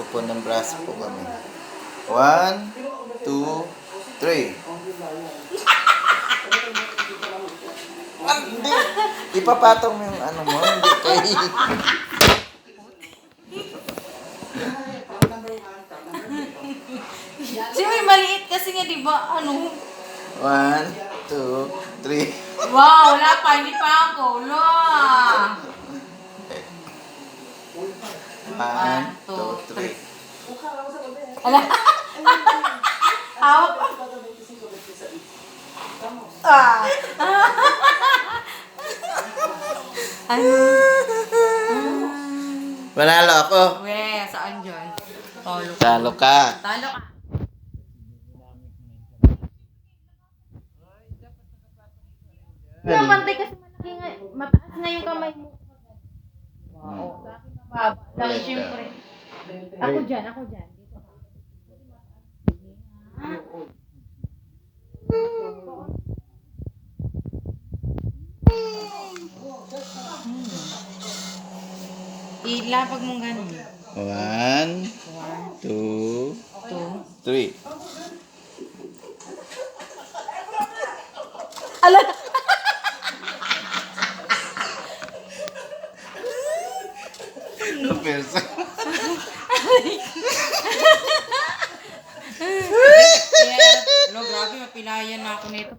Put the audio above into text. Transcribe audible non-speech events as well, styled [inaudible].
Pupo ng braso po kami. One, two, three. Hindi. Ipapatong mo yung ano mo, hindi kay... Si may maliit kasi nga, di ba? Ano? One, two, three. Wow, wala pa. Hindi pa ako. Wala. One, two, three. Ala. [laughs] Hawak. Ah. ano? Manalo ako. We, saan dyan? Talo. Talo ka. Talo ka. Pantay kasi malaki nga, mataas na yung kamay mo. Wow. Sa akin mababa. Lang syempre. Ako dyan, ako dyan. Dito ka. Ilapag mong ganun. One, One, two, two. three. Ala! No persa. [laughs] Yeah. Lo, grabe, mapilayan na ako nito.